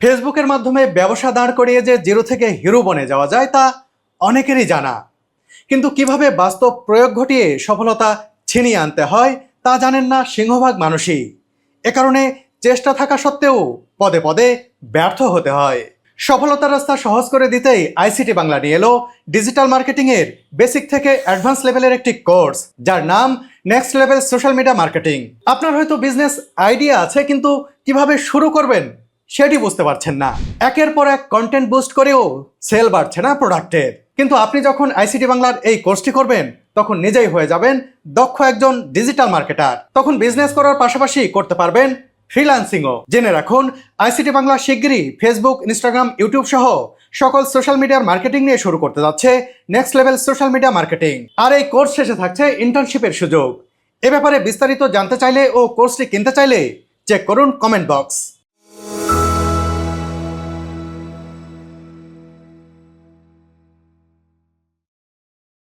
ফেসবুকের মাধ্যমে ব্যবসা দাঁড় করিয়ে যে জিরো থেকে হিরো বনে যাওয়া যায় তা অনেকেরই জানা। কিন্তু কীভাবে বাস্তব প্রয়োগ ঘটিয়ে সফলতা ছিনিয়ে আনতে হয় তা জানেন না সিংহভাগ মানুষই। এ কারণে চেষ্টা থাকা সত্ত্বেও পদে পদে ব্যর্থ হতে হয়। সফলতার রাস্তা সহজ করে দিতেই আইসিটি বাংলা নিয়ে এলো ডিজিটাল মার্কেটিংয়ের বেসিক থেকে অ্যাডভান্স লেভেলের একটি কোর্স, যার নাম next level social media marketing. আপনার হয়তো বিজনেস আইডিয়া আছে, কিন্তু কীভাবে শুরু করবেন সেটি বুঝতে পারছেন না। একের পর এক কন্টেন্ট বুস্ট করেও সেল বাড়ছে না প্রোডাক্টের কিন্তু আপনি যখন আইসিটি বাংলার এই কোর্সটি করবেন, তখন নিজেই হয়ে যাবেন দক্ষ একজন ডিজিটাল মার্কেটার তখন বিজনেস করার পাশাপাশি করতে পারবেন ফ্রিল্যান্সিংও জেনে রাখুন আইসিটি বাংলা শিগগিরই ফেসবুক ইনস্টাগ্রাম ইউটিউব সহ সকল সোশ্যাল মিডিয়ার মার্কেটিং নিয়ে শুরু করতে যাচ্ছে। Next level social media marketing আর এই কোর্স শেষে থাকছে ইন্টার্নশিপের সুযোগ। এ ব্যাপারে বিস্তারিত জানতে চাইলে ও কোর্সটি কিনতে চাইলে চেক করুন কমেন্ট বক্স